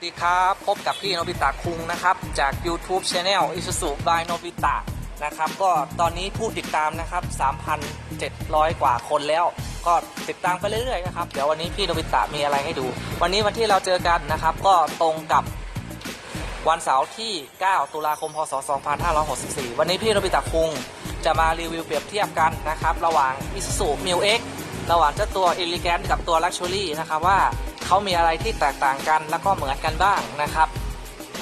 สวัสดีครับพบกับพี่โนบิตะคุงนะครับ จาก YouTube Channel Isuzu by Nobita นะครับ ก็ตอนนี้ผู้ติดตามนะครับ 3,700 กว่าคนแล้ว ก็ติดตามไปเรื่อยๆนะครับ เดี๋ยววันนี้พี่โนบิตะมีอะไรให้ดู วันนี้วันที่เราเจอกันนะครับ ก็ตรงกับวันเสาร์ที่ 9 ตุลาคม พศ 2564 วันนี้พี่โนบิตะคุงจะมารีวิวเปรียบเทียบกันนะครับ ระหว่าง Isuzu m i l X ระหว่างเจ้าตัว Elegant กับตัว Luxury นะครับว่า เขามีอะไรที่แตกต่างกันแล้วก็เหมือนกันบ้างนะครับ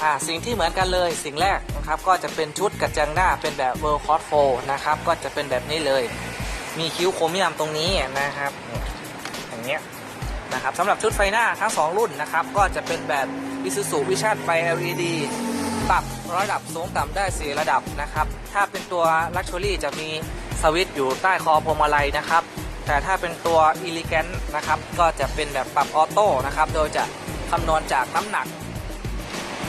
อ่าสิ่งที่เหมือนกันเลยสิ่งแรกนะครับก็จะเป็นชุดกระจังหน้าเป็นแบบ World c o s 4นะครับก็จะเป็นแบบนี้เลย มีคิ้วโครเมียมตรงนี้นะครับอย่างเงี้ยนะครับสำหรับชุดไฟหน้าทั้ง 2 รุ่นนะครับก็จะเป็นแบบ Isuzu Vision ไฟ LED ปรับระดับสูงต่ำได้ 4 ระดับนะครับถ้าเป็นตัว Luxury จะมีสวิตช์อยู่ใต้คอพวงมาลัยนะครับ แต่ถ้าเป็นตัว Elegant นะครับก็จะเป็นแบบปรับออโต้นะครับโดยจะคำนวณจากน้ำหนัก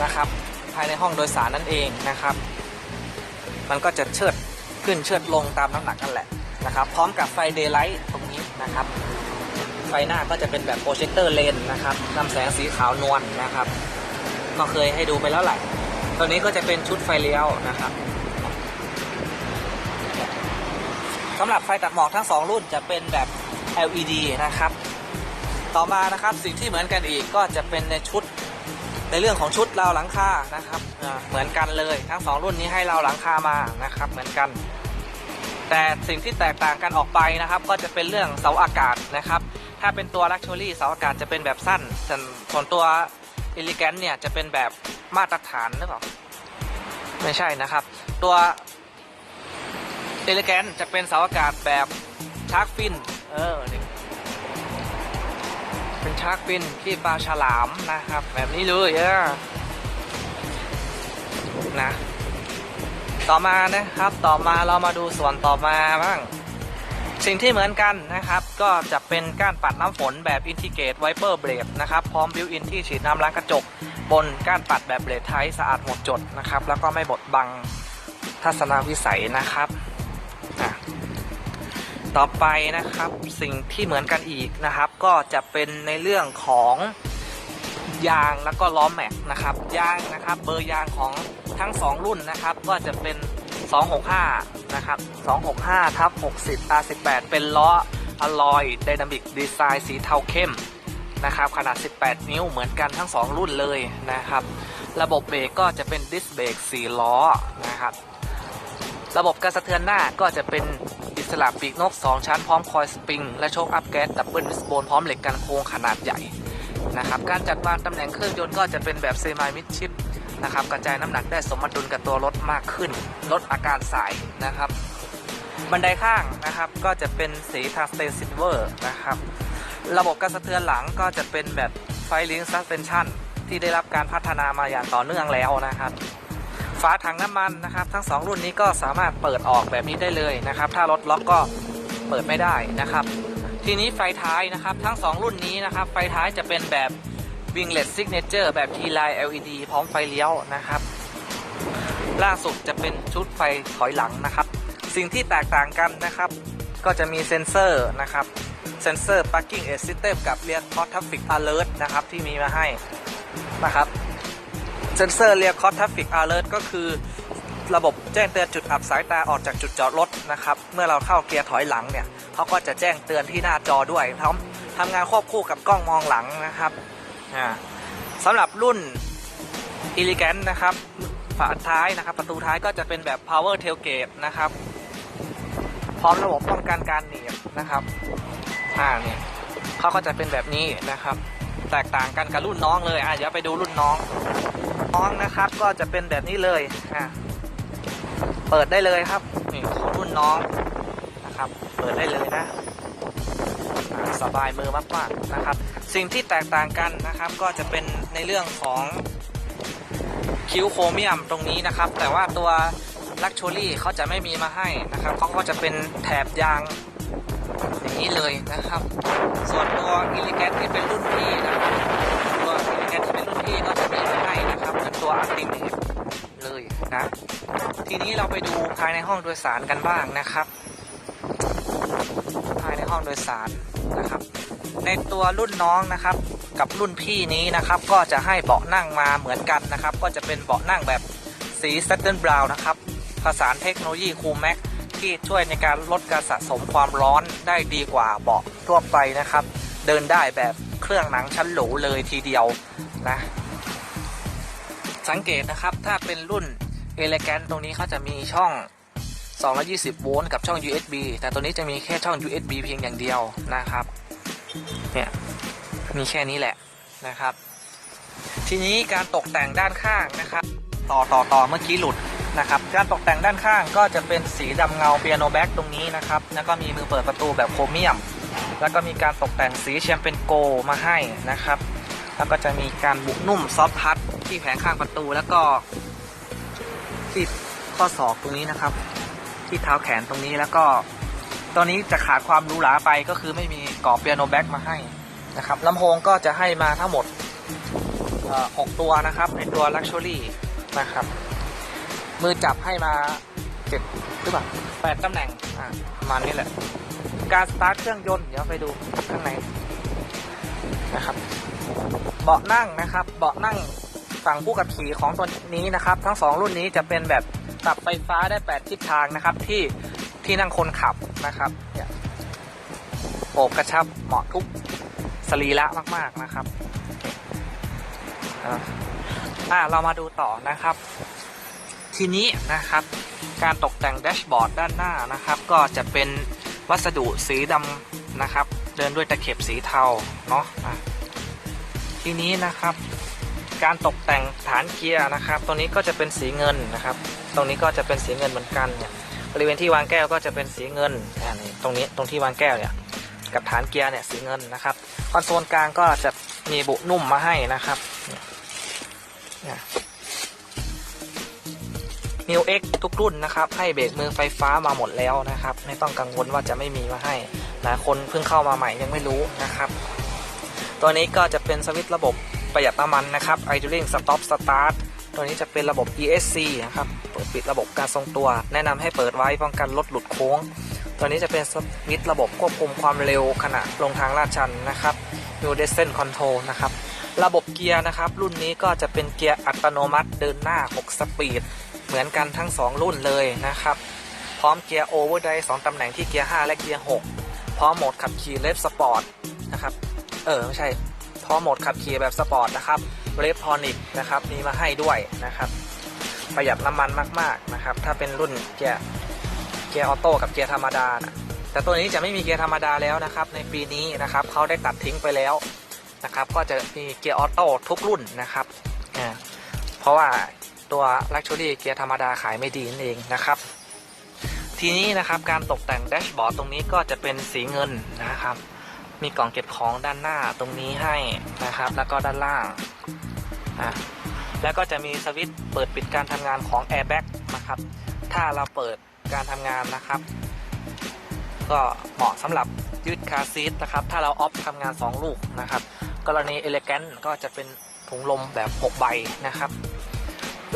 นะครับภายในห้องโดยสารนั่นเองนะครับ มันก็จะเชิดขึ้นเชิดลงตามน้ำหนักนั่นแหละนะครับ พร้อมกับไฟเดย์ไลท์ตรงนี้นะครับ ไฟหน้าก็จะเป็นแบบโปรเจคเตอร์เลนนะครับนำแสงสีขาวนวลนะครับ ก็เคยให้ดูไปแล้วแหละตัวนี้ก็จะเป็นชุดไฟเลี้ยวนะครับ สำหรับไฟตัดหมอกทั้ง 2 รุ่นจะเป็นแบบ LED นะครับ ต่อมานะครับสิ่งที่เหมือนกันอีกก็จะเป็นในชุดในเรื่องของชุดราวหลังคานะครับเหมือนกันเลยทั้ง 2 รุ่นนี้ให้ราวหลังคามานะครับเหมือนกัน แต่สิ่งที่แตกต่างกันออกไปนะครับ ก็จะเป็นเรื่องเสาอากาศนะครับ ถ้าเป็นตัว Luxury เสาอากาศจะเป็นแบบสั้น ส่วนส่วนตัว Elegant เนี่ยจะเป็นแบบมาตรฐานหรือเปล่าไม่ใช่นะครับ ตัว เอเลแกนจะเป็นเสาอากาศแบบชาร์กฟิน เออนี่เป็นชาร์กฟินที่ปลาฉลามนะครับ แบบนี้เลยเออนะ ต่อมานะครับ ต่อมาเรามาดูส่วนต่อมาบ้าง สิ่งที่เหมือนกันนะครับ ก็จะเป็นก้านปัดน้ำฝนแบบอินทิเกตไวเปอร์เบรดนะครับ พร้อมบิวอินที่ฉีดน้ำล้างกระจก บนก้านปัดแบบเบรดไทยสะอาดหมดจดนะครับ แล้วก็ไม่บดบังทัศนวิสัยนะครับ อะต่อไปนะครับสิ่งที่เหมือนกันอีกนะครับ ก็จะเป็นในเรื่องของยางแล้วก็ล้อแม็กนะครับยางนะครับเบอร์ยางของทั้ง 2 รุ่นนะครับ ก็จะเป็น 265 นะครับ265ทับ60 R18 เป็นล้ออลอยไดนามิกดีไซน์สีเทาเข้มนะครับขนาด 18 นิ้วเหมือนกันทั้ง 2 รุ่นเลยนะครับ ระบบเบรกก็จะเป็นดิสเบรก4ล้อนะครับ ระบบการสะเทือนหน้าก็จะเป็นอิสระปีกนก 2 ชั้นพร้อมคอยสปริง และโชคอัพแก๊สดับเบิลวิสโบนพร้อมเหล็กกันโค้งขนาดใหญ่นะครับการจัดวางตำแหน่งเครื่องยนต์ก็จะเป็นแบบเซมายมิดชิปนะครับกระจายน้ำหนักได้สมดุลกับตัวรถมากขึ้น ลดอาการสายนะครับ บันไดข้างนะครับก็จะเป็นสีทาสเตนซิลเวอร์นะครับระบบการสะเทือนหลังก็จะเป็นแบบไฟลิงซัสเพนชั่นที่ได้รับการพัฒนามาอย่างต่อเนื่องแล้วนะครับ ฝาถังน้ำมันนะครับ ทั้ง 2 รุ่นนี้ก็สามารถเปิดออกแบบนี้ได้เลยนะครับ ถ้ารถล็อกก็เปิดไม่ได้นะครับ ทีนี้ไฟท้ายนะครับ ทั้ง 2 รุ่นนี้นะครับ ไฟท้ายจะเป็นแบบ Winglet Signature แบบ T-Line LED พร้อมไฟเลี้ยวนะครับ ล่าสุดจะเป็นชุดไฟถอยหลังนะครับ สิ่งที่แตกต่างกันนะครับ ก็จะมีเซ็นเซอร์นะครับเซ็นเซอร์ Parking Aid System กับ Rear Cross Traffic Alert นะครับที่มีมาให้นะครับ เซนเซอร์เรียกคอ t ทัฟฟิกอ Alert ก็คือระบบแจ้งเตือนจุดอับสายตาออกจากจุดจอดรถนะครับ เมื่อเราเข้าเกียร์ถอยหลังเนี่ยเขาก็จะแจ้งเตือนที่หน้าจอด้วยพร้อมทำงานควบคู่กับกล้องมองหลังนะครับสำหรับรุ่น Elegant นะครับฝาท้ายนะครับ ประตูท้ายก็จะเป็นแบบ Power Tailgate นะครับ พร้อมระบบป้องกันการหนีบนะครับอ่าเนี่ยเขาก็จะเป็นแบบนี้นะครับ แตกต่างกันกับรุ่นน้องเลยอะเดี๋ยวไปดูรุ่นน้อง น้องนะครับ ก็จะเป็นแบบนี้เลยอะเปิดได้เลยครับนี่ของรุ่นน้องนะครับ เปิดได้เลยนะอะสบายมือมากๆนะครับ สิ่งที่แตกต่างกันนะครับ ก็จะเป็นในเรื่องของคิ้วโครเมียมตรงนี้นะครับ แต่ว่าตัวลักชัวรี่เขาจะไม่มีมาให้นะครับเขาก็จะเป็นแถบยางอย่างนี้เลยนะครับ ส่วนตัวอิลิแกนที่เป็นรุ่นพี่นะครับ ตัวอัติเมเลยนะ ทีนี้เราไปดูภายในห้องโดยสารกันบ้างนะครับ ภายในห้องโดยสารนะครับ ในตัวรุ่นน้องนะครับ กับรุ่นพี่นี้นะครับ ก็จะให้เบาะนั่งมาเหมือนกันนะครับ ก็จะเป็นเบาะนั่งแบบสีสเตนบราวนะครับผสานเทคโนโลยีคูลแม็กที่ช่วยในการลดการสะสมความร้อนได้ดีกว่าเบาะทั่วไปนะครับ เดินได้แบบเครื่องหนังชั้นหรูเลยทีเดียวนะ สังเกตนะครับ ถ้าเป็นรุ่น e l e g a n t ตรงนี้เขาจะมีช่อง 220 โวลต์กับช่อง USB แต่ตัวนี้จะมีแค่ช่อง USB เพียงอย่างเดียวนะครับ เนี่ย มีแค่นี้แหละนะครับ ทีนี้การตกแต่งด้านข้างนะครับ ต่อต่อต่อเมื่อกี้หลุดนะครับ การตกแต่งด้านข้างก็จะเป็นสีดำเงาเปียโนแบ็กตรงนี้นะครับ แล้วก็มีมือเปิดประตูแบบโครเมียม แล้วก็มีการตกแต่งสีแชมเปญโกมาให้นะครับ แล้วก็จะมีการบุกนุ่มซอฟทัช ที่แผงข้างประตูแล้วก็ที่ข้อศอกตรงนี้นะครับ ที่เท้าแขนตรงนี้แล้วก็ตัวนี้จะขาดความหรูหราไปก็คือไม่มีกรอบเปียโนแบ็กมาให้นะครับลำโพงก็จะให้มาทั้งหมดเอ่อหกตัวนะครับในตัว Luxury นะครับ มือจับให้มาเจ็ดหรือเปล่าแปดตำแหน่งอ่าประมานี้แหละ การสตาร์ทเครื่องยนต์เดี๋ยวไปดูข้างในนะครับ เบาะนั่งนะครับ เบาะนั่ง ฝั่งผู้ขับขี่ของตัวนี้นะครับ ทั้งสองรุ่นนี้จะเป็นแบบปรับไฟฟ้าได้ 8 ทิศทางนะครับ ที่ที่นั่งคนขับนะครับโอบกระชับเหมาะทุกสรีระมากๆนะครับอ่าเรามาดูต่อนะครับ ทีนี้นะครับ การตกแต่งแดชบอร์ดด้านหน้านะครับ ก็จะเป็นวัสดุสีดำนะครับ เดินด้วยตะเข็บสีเทาเนาะะทีนี้นะครับ การตกแต่งฐานเกียร์นะครับตรงนี้ก็จะเป็นสีเงินนะครับ ตรงนี้ก็จะเป็นสีเงินเหมือนกันเนี่ยบริเวณที่วางแก้วก็จะเป็นสีเงินอ่านี่ตรงนี้ตรงที่วางแก้วเนี่ยกับฐานเกียร์เนี่ยสีเงินนะครับคอนโซลกลางก็จะมีบุนุ่มมาให้นะครับเนี่ยนิวเอ็กทุกรุ่นนะครับให้เบรกมือไฟฟ้ามาหมดแล้วนะครับ ไม่ต้องกังวลว่าจะไม่มีมาให้นะคนเพิ่งเข้ามาใหม่ยังไม่รู้นะครับ ตัวนี้ก็จะเป็นสวิตช์ระบบ ประหยัดน้ำมันนะครับ idling stop start ตัวนี้จะเป็นระบบ ESC นะครับเปิดปิดระบบการทรงตัว แนะนำให้เปิดไว้ป้องกันรถหลุดโค้ง ตัวนี้จะเป็นสวิตช์ระบบควบคุมความเร็วขณะลงทางลาดชันนะครับ New Descent Control นะครับระบบเกียร์นะครับ รุ่นนี้ก็จะเป็นเกียร์อัตโนมัติเดินหน้า 6 สปีด เหมือนกันทั้ง 2 รุ่นเลยนะครับ พร้อมเกียร์โอเวอร์ได2ตำแหน่งที่เกียร์ 5 และเกียร์ 6 พร้อมโหมดขับขี่เลฟสปอร์ตนะครับ เออ ไม่ใช่ พร้อมโหมดขับขี่แบบสปอร์ตนะครับเรฟทอนิกนะครับมีมาให้ด้วยนะครับประหยัดน้ำมันมากๆนะครับถ้าเป็นรุ่นเกียร์เกียร์ออโต้กับเกียร์ธรรมดานะแต่ตัวนี้จะไม่มีเกียร์ธรรมดาแล้วนะครับในปีนี้นะครับเขาได้ตัดทิ้งไปแล้วนะครับก็จะมีเกียร์ออโต้ทุกรุ่นนะครับอ่าเพราะว่าตัว Luxury เกียร์ธรรมดาขายไม่ดีนั่นเองนะครับทีนี้นะครับการตกแต่งแดชบอร์ดตรงนี้ก็จะเป็นสีเงินนะครับ มีกล่องเก็บของด้านหน้าตรงนี้ให้นะครับ แล้วก็ด้านล่างอะแล้วก็จะมีสวิตช์เปิดปิดการทำงานของ Airbag นะครับ ถ้าเราเปิดการทำงานนะครับ ก็เหมาะสำหรับยืดคาซีทนะครับ ถ้าเราออฟทำงาน 2 ลูกนะครับ กรณีเอเล g กนก็จะเป็นถุงลมแบบ 6 ใบนะครับ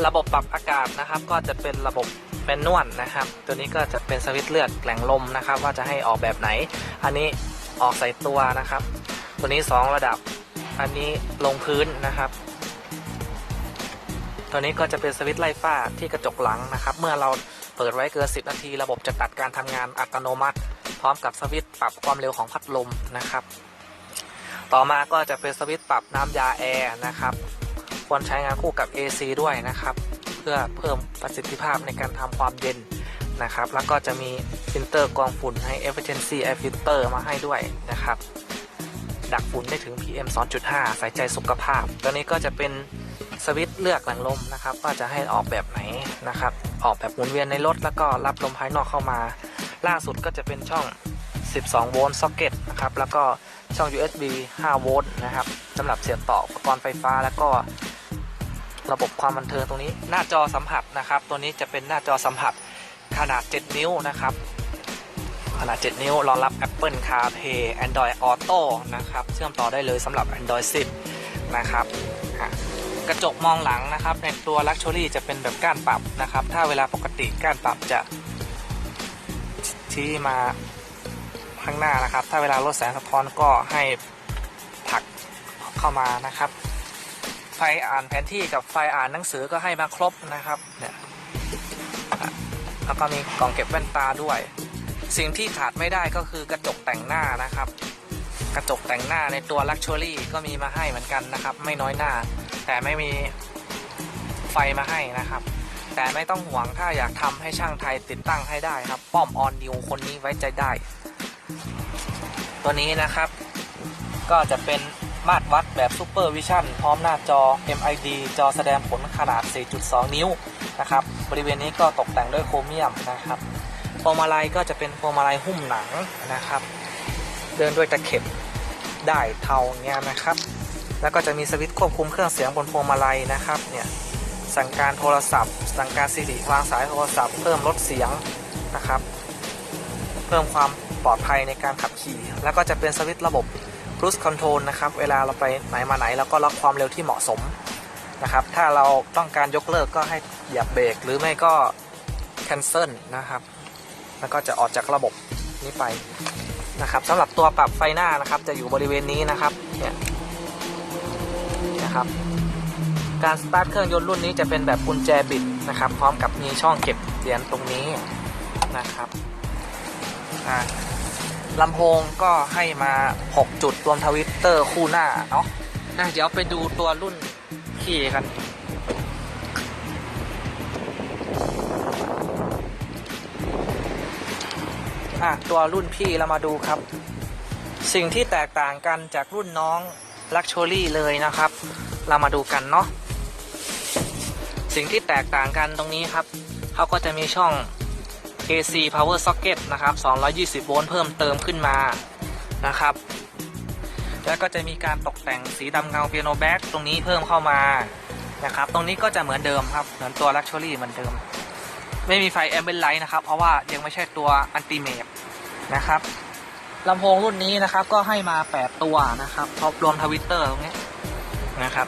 ระบบปรับอากาศนะครับ ก็จะเป็นระบบแมนนวลนะครับ ตัวนี้ก็จะเป็นสวิตช์เลือกแหล่งลมนะครับ ว่าจะให้ออกแบบไหน อันนี้ ออกใส่ตัวนะครับ ตัวนี้ 2 ระดับ อันนี้ลงพื้นนะครับ ตัวนี้ก็จะเป็นสวิตช์ไล่ฝ้าที่กระจกหลังนะครับ เมื่อเราเปิดไว้เกิน 10 นาที ระบบจะตัดการทำงานอัตโนมัติ พร้อมกับสวิตช์ปรับความเร็วของพัดลมนะครับ ต่อมาก็จะเป็นสวิตช์ปรับน้ำยาแอร์นะครับควรใช้งานคู่กับ AC ด้วยนะครับ เพื่อเพิ่มประสิทธิภาพในการทำความเย็น นะครับ แล้วก็จะมีฟิลเตอร์กรองฝุ่นให้ Efficiency Air Filter มาให้ด้วยนะครับ ดักฝุ่นได้ถึง PM 2.5 ใส่ใจสุขภาพ ตัวนี้ก็จะเป็นสวิตช์เลือกแหล่งลมนะครับว่าจะให้ออกแบบไหนนะครับ ออกแบบหมุนเวียนในรถแล้วก็รับลมภายนอกเข้ามา ล่าสุดก็จะเป็นช่อง 12 โวลต์ซ็อกเก็ตนะครับแล้วก็ช่อง USB 5 โวลต์นะครับสำหรับเสียบต่ออุปกรณ์ไฟฟ้าแล้วก็ระบบความบันเทิงตรงนี้ หน้าจอสัมผัสนะครับ ตัวนี้จะเป็นหน้าจอสัมผัส ขนาด 7 นิ้วนะครับ ขนาด 7 นิ้วรองรับ Apple CarPlay Android Auto นะครับ เชื่อมต่อได้เลยสำหรับ Android 10 นะครับกระจกมองหลังนะครับ ในตัว Luxury จะเป็นแบบก้านปรับนะครับ ถ้าเวลาปกติก้านปรับจะชี้มาข้างหน้านะครับ ถ้าเวลาลดแสงสะท้อนก็ให้ผลักเข้ามานะครับ ไฟอ่านแผนที่กับไฟอ่านหนังสือก็ให้มาครบนะครับเนี่ย แล้วก็มีกล่องเก็บแว่นตาด้วย สิ่งที่ขาดไม่ได้ก็คือกระจกแต่งหน้านะครับ กระจกแต่งหน้าในตัว Luxury ก็มีมาให้เหมือนกันนะครับ ไม่น้อยหน้า แต่ไม่มีไฟมาให้นะครับ แต่ไม่ต้องห่วงถ้าอยากทำให้ช่างไทยติดตั้งให้ได้ครับ ป้อมออนนิวคนนี้ไว้ใจได้ ตัวนี้นะครับ ก็จะเป็นมาตรวัดแบบซูเปอร์วิชั่นพร้อมหน้าจอ MID จอแสดงผลขนาด 4.2 นิ้ว นะครับ บริเวณนี้ก็ตกแต่งด้วยโครเมียมนะครับพวงมาลัยก็จะเป็นพวงมาลัยหุ้มหนังนะครับ เดินด้วยตะเข็บได้เทาเงี้ยนะครับ แล้วก็จะมีสวิตช์ควบคุมเครื่องเสียงบนพวงมาลัยนะครับเนี่ยสั่งการโทรศัพท์ สั่งการซีดีวางสายโทรศัพท์เพิ่มลดเสียงนะครับ เพิ่มความปลอดภัยในการขับขี่ แล้วก็จะเป็นสวิตช์ระบบ cruise control นะครับ เวลาเราไปไหนมาไหนเราก็ล็อกความเร็วที่เหมาะสม นะครับ ถ้าเราต้องการยกเลิกก็ให้เหยียบเบรกหรือไม่ก็ cancel นะครับ แล้วก็จะออกจากระบบนี้ไปนะครับสำหรับตัวปรับไฟหน้านะครับ จะอยู่บริเวณนี้นะครับเนี่ยนะครับ การสตาร์ทเครื่องยนต์รุ่นนี้จะเป็นแบบกุญแจบิดนะครับ พร้อมกับมีช่องเก็บเหรียญตรงนี้นะครับลำโพงก็ให้มา 6 จุดรวมทวิตเตอร์คู่หน้าเนาะะเดี๋ยวไปดูตัวรุ่น ขี่กันอะตัวรุ่นพี่เรามาดูครับ สิ่งที่แตกต่างกันจากรุ่นน้อง Luxury เลยนะครับ เรามาดูกันเนาะสิ่งที่แตกต่างกันตรงนี้ครับเขาก็จะมีช่อง AC Power Socket นะครับ 220 โวลต์เพิ่มเติมขึ้นมานะครับ แล้วก็จะมีการตกแต่งสีดำเงาเปียโนแบ็กตรงนี้เพิ่มเข้ามานะครับ ตรงนี้ก็จะเหมือนเดิมครับ เหมือนตัว Luxury เหมือนเดิม ไม่มีไฟแอมเบ l ไลท์นะครับ เพราะว่ายังไม่ใช่ตัวอันติเมตนะครับลำโพงรุ่นนี้นะครับก็ให้มา 8 ตัวนะครับครบรวมทวิตเตอร์ตรงนี้นะครับ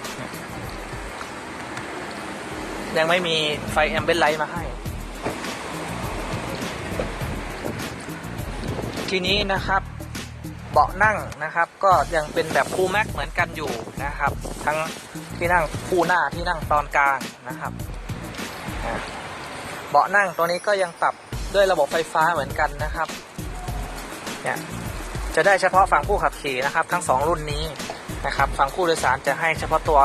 ยังไม่มีไฟแอมเบ l ไลท์มาให้ ทีนี้นะครับ เบาะนั่งนะครับ ก็ยังเป็นแบบคู่แม็กเหมือนกันอยู่นะครับ ทั้งที่นั่งคู่หน้าที่นั่งตอนกลางนะครับเบาะนั่งตัวนี้ก็ยังปรับด้วยระบบไฟฟ้าเหมือนกันนะครับเนี่ยจะได้เฉพาะฝั่งผู้ขับขี่นะครับ ทั้งสองรุ่นนี้นะครับฝั่งผู้โดยสารจะให้เฉพาะตัว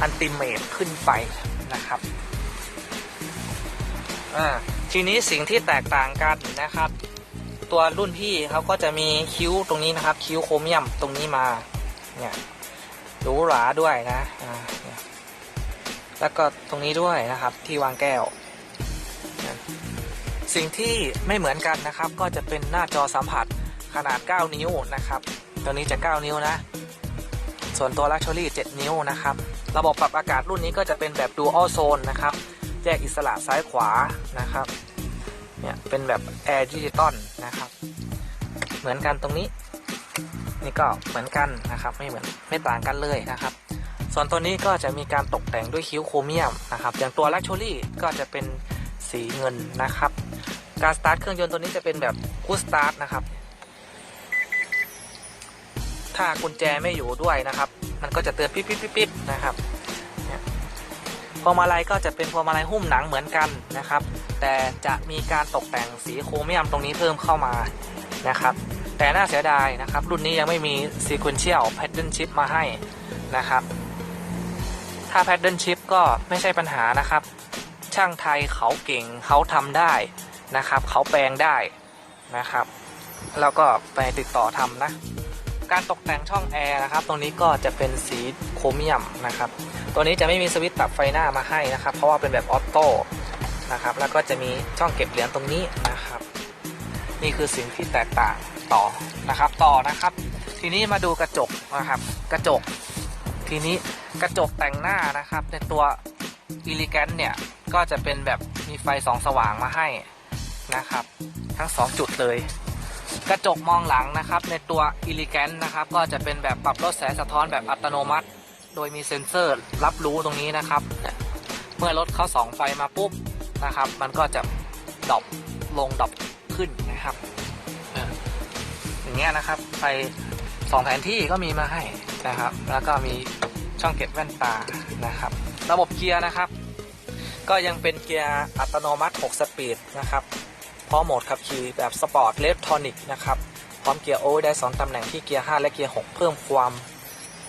อันติเมตขึ้นไปนะครับอ่าทีนี้สิ่งที่แตกต่างกันนะครับ ตัวรุ่นพี่เขาก็จะมีคิ้วตรงนี้นะครับ คิ้วโครเมียมตรงนี้มาเนี่ยหรูหราด้วยนะแล้วก็ตรงนี้ด้วยนะครับที่วางแก้ว สิ่งที่ไม่เหมือนกันนะครับก็จะเป็นหน้าจอสัมผัสขนาด 9 นิ้วนะครับตัวนี้จะ 9 นิ้วนะ ส่วนตัว Luxury 7 นิ้วนะครับ ระบบปรับอากาศรุ่นนี้ก็จะเป็นแบบ Dual Zone นะครับ แยกอิสระซ้ายขวานะครับ เนี่ยเป็นแบบ Air Digital นะครับ เหมือนกันตรงนี้ นี่ก็เหมือนกันนะครับ ไม่เหมือนไม่ต่างกันเลยนะครับ ส่วนตัวนี้ก็จะมีการตกแต่งด้วยคิ้วโครเมียมนะครับ อย่างตัว Luxury ก็จะเป็นสีเงินนะครับ การสตาร์ทเครื่องยนต์ตัวนี้จะเป็นแบบคูสตาร์ทนะครับ ถ้ากุญแจไม่อยู่ด้วยนะครับ มันก็จะเตือนปิ๊บปิ๊บปิ๊บนะครับพวงมาลัยก็จะเป็นพวงมาลัยหุ้มหนังเหมือนกันนะครับ แต่จะมีการตกแต่งสีโครเมียมตรงนี้เพิ่มเข้ามานะครับ แต่น่าเสียดายนะครับ รุ่นนี้ยังไม่มี sequential pattern shift มาให้นะครับ ถ้า pattern shift ก็ไม่ใช่ปัญหานะครับ ช่างไทยเขาเก่งเขาทำได้นะครับ เขาแปลงได้นะครับ แล้วก็ไปติดต่อทำนะการตกแต่งช่องแอร์นะครับ ตรงนี้ก็จะเป็นสีโครเมียมนะครับ ตัวนี้จะไม่มีสวิตช์ปรับไฟหน้ามาให้นะครับ เพราะว่าเป็นแบบออโต้ นะครับ แล้วก็จะมีช่องเก็บเหรียญตรงนี้นะครับ นี่คือสิ่งที่แตกต่างต่อนะครับต่อนะครับ ทีนี้มาดูกระจกนะครับ กระจก ทีนี้กระจกแต่งหน้านะครับ ในตัวอิลิแกนเนี่ยก็จะเป็นแบบมีไฟสองสว่างมาให้นะครับ ทั้ง 2 จุดเลย กระจกมองหลังนะครับ ในตัวอิลิแกนนะครับ ก็จะเป็นแบบปรับลดแสงสะท้อนแบบอัตโนมัติ โดยมีเซ็นเซอร์รับรู้ตรงนี้นะครับเนี่ยเมื่อรถเขาสองไฟมาปุ๊บ นะครับ มันก็จะดรอปลงดรอปขึ้นนะครับอย่างเงี้ยนะครับไฟสองแผนที่ก็มีมาให้นะครับ แล้วก็มีช่องเก็บแว่นตานะครับ ระบบเกียร์นะครับ ก็ยังเป็นเกียร์อัตโนมัติ 6 สปีดนะครับพร้อมโหมดขับขี่แบบสปอร์ตเลฟทอนิกนะครับ พร้อมเกียร์โอเวอร์ได้2ตำแหน่งที่เกียร์ 5 และเกียร์ 6 เพิ่มความ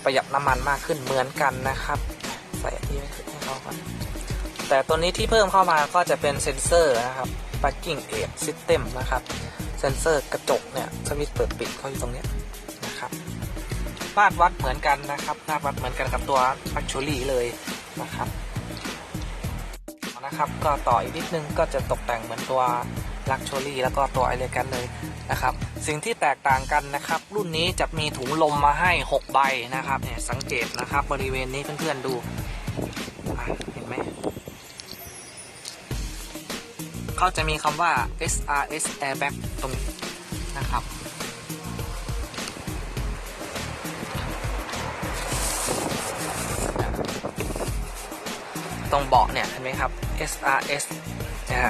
ประหยัดน้ำมันมากขึ้นเหมือนกันนะครับ ใส่อันนี้ให้เข้ากัน แต่ตัวนี้ที่เพิ่มเข้ามาก็จะเป็นเซ็นเซอร์นะครับ parking aid system นะครับ เซ็นเซอร์กระจกเนี่ยสวิตช์เปิดปิดเขาอยู่ตรงนี้นะครับมาตรวัดเหมือนกันนะครับมาตรวัดเหมือนกันกับตัว Luxury เลยนะครับนะครับก็ต่ออีกนิดนึงก็จะตกแต่งเหมือนตัว Luxury แล้วก็ตัว Elegant เลยนะครับ สิ่งที่แตกต่างกันนะครับ รุ่นนี้จะมีถุงลมมาให้ 6 ใบนะครับเนี่ยสังเกตนะครับบริเวณนี้เพื่อนๆดู เขาจะมีคำว่า SRS airbag ตรงนี้นะครับ ตรงเบาะเนี่ยเห็นไหมครับ SRS อ่า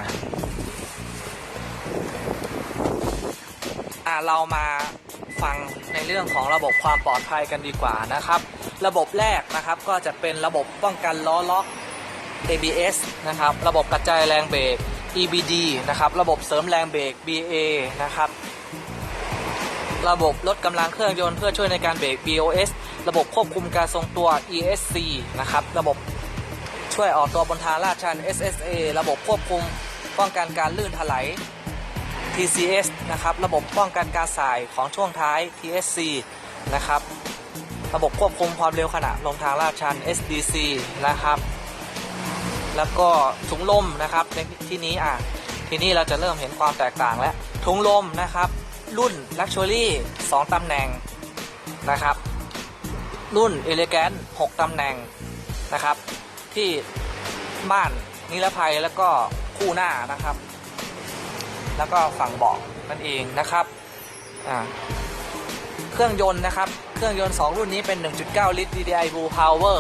อ่าเรามาฟังในเรื่องของระบบความปลอดภัยกันดีกว่านะครับ ระบบแรกนะครับก็จะเป็นระบบป้องกันล้อล็อก ABS นะครับ ระบบกระจายแรงเบรก EBD นะครับระบบเสริมแรงเบรก BA นะครับระบบลดกำลังเครื่องยนต์เพื่อช่วยในการเบรก BOS ระบบควบคุมการทรงตัว ESC นะครับระบบช่วยออกตัวบนทางลาดชัน SSA ระบบควบคุมป้องกันการลื่นถลาย TCS นะครับระบบป้องกันการสายของช่วงท้าย TSC นะครับระบบควบคุมความเร็วขณะลงทางลาดชัน SDC นะครับ แล้วก็ถุงลมนะครับในที่นี้อะทีนี้เราจะเริ่มเห็นความแตกต่างแล้วถุงลมนะครับ รุ่น Luxury 2ตำแหน่งนะครับ รุ่น Elegant 6ตำแหน่งนะครับ ที่ม่านนิรภัยแล้วก็คู่หน้านะครับ แล้วก็ฝั่งเบาะนั่นเองนะครับอ่าเครื่องยนต์นะครับ เครื่องยนต์ 2 รุ่นนี้เป็น 1.9 ลิตร DDI Blue Power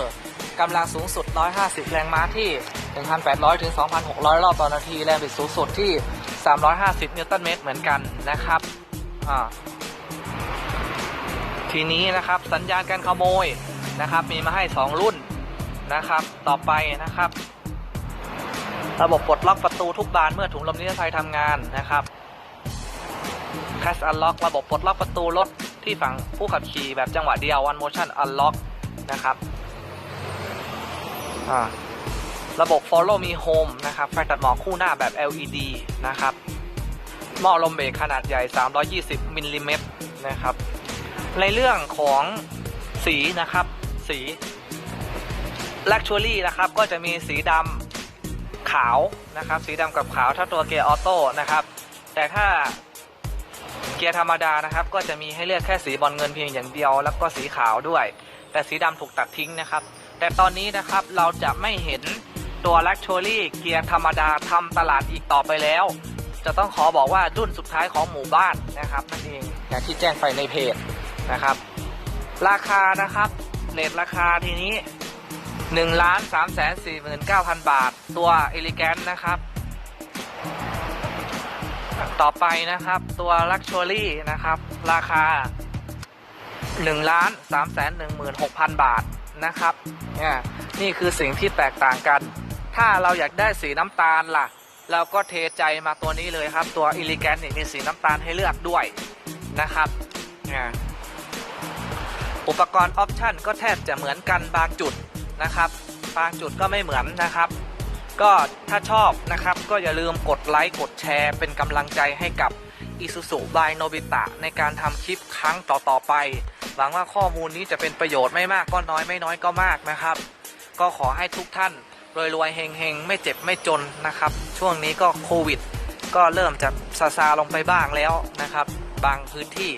กำลังสูงสุด 150 แรงม้าที่ 1,800 ถึง 2,600 รอบต่อนาที แรงบิดสูงสุดที่ 350 นิวตันเมตรเหมือนกันนะครับทีนี้นะครับสัญญาณการขโมยนะครับ มีมาให้ 2 รุ่นนะครับ ต่อไปนะครับ ระบบปลดล็อกประตูทุกบานเมื่อถุงลมนิรภัยทำงานนะครับ Cash Unlock ระบบปลดล็อกประตูรถที่ฝั่งผู้ขับขี่แบบจังหวะเดียว One Motion Unlock นะครับ อ่า ระบบ Follow Me Home นะครับไฟตัดหมอกคู่หน้าแบบ LED นะครับหม้อลมเบรกขนาดใหญ่ 320มิลลิเมตรนะครับ ในเรื่องของสีนะครับ สี Luxury นะครับ ก็จะมีสีดำขาวนะครับ สีดำกับขาวถ้าตัวเกียร์ออโต้นะครับ แต่ถ้าเกียร์ธรรมดานะครับ ก็จะมีให้เลือกแค่สีบอลเงินเพียงอย่างเดียว แล้วก็สีขาวด้วย แต่สีดำถูกตัดทิ้งนะครับ แต่ตอนนี้นะครับเราจะไม่เห็น ตัว Luxury เกียร์ธรรมดาทำตลาดอีกต่อไปแล้ว จะต้องขอบอกว่ารุ่นสุดท้ายของหมู่บ้านนะครับนั่นเองอย่างที่แจ้งไปในเพจนะครับ ราคานะครับเลทราคาทีนี้1ล้าน3แสน49,000บาท ตัวเอลิแกนนะครับ ต่อไปนะครับตัว Luxury นะครับ ราคา1ล้าน3แสน16,000บาทนะครับ นี่คือสิ่งที่แตกต่างกัน ถ้าเราอยากได้สีน้ำตาลล่ะ เราก็เทใจมาตัวนี้เลยครับ ตัว Elegant นี่มีสีน้ำตาลให้เลือกด้วยนะครับอุปกรณ์ออปชั่นก็แทบจะเหมือนกันบางจุดนะครับ บางจุดก็ไม่เหมือนนะครับ ก็ถ้าชอบนะครับก็อย่าลืมกดไลค์กดแชร์ เป็นกำลังใจให้กับ Isuzu by Nobita ในการทำคลิปครั้งต่อๆไป หวังว่าข้อมูลนี้จะเป็นประโยชน์ไม่มากก็น้อยไม่น้อยก็มากนะครับ ก็ขอให้ทุกท่าน รวยๆเฮงๆ ไม่เจ็บไม่จนนะครับ ช่วงนี้ก็โควิด ก็เริ่มจะซาซาลงไปบ้างแล้วนะครับ บางพื้นที่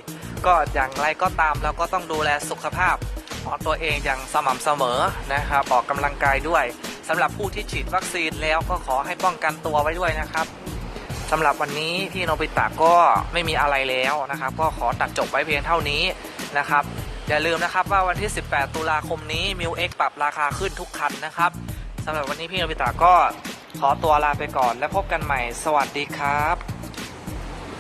ก็อย่างไรก็ตามเราก็ต้องดูแลสุขภาพของตัวเองอย่างสม่ำเสมอนะครับออกกำลังกายด้วยสำหรับผู้ที่ฉีดวัคซีนแล้วก็ขอให้ป้องกันตัวไว้ด้วยนะครับสำหรับวันนี้ที่โนบิตะก็ไม่มีอะไรแล้วนะครับ ก็ขอตัดจบไว้เพียงเท่านี้นะครับ อย่าลืมนะครับว่าวันที่ 18 ตุลาคมนี้มิวเอ็กปรับราคาขึ้นทุกคันนะครับ สำหรับวันนี้พี่โนบิตะก็ขอตัวลาไปก่อน และพบกันใหม่ สวัสดีครับ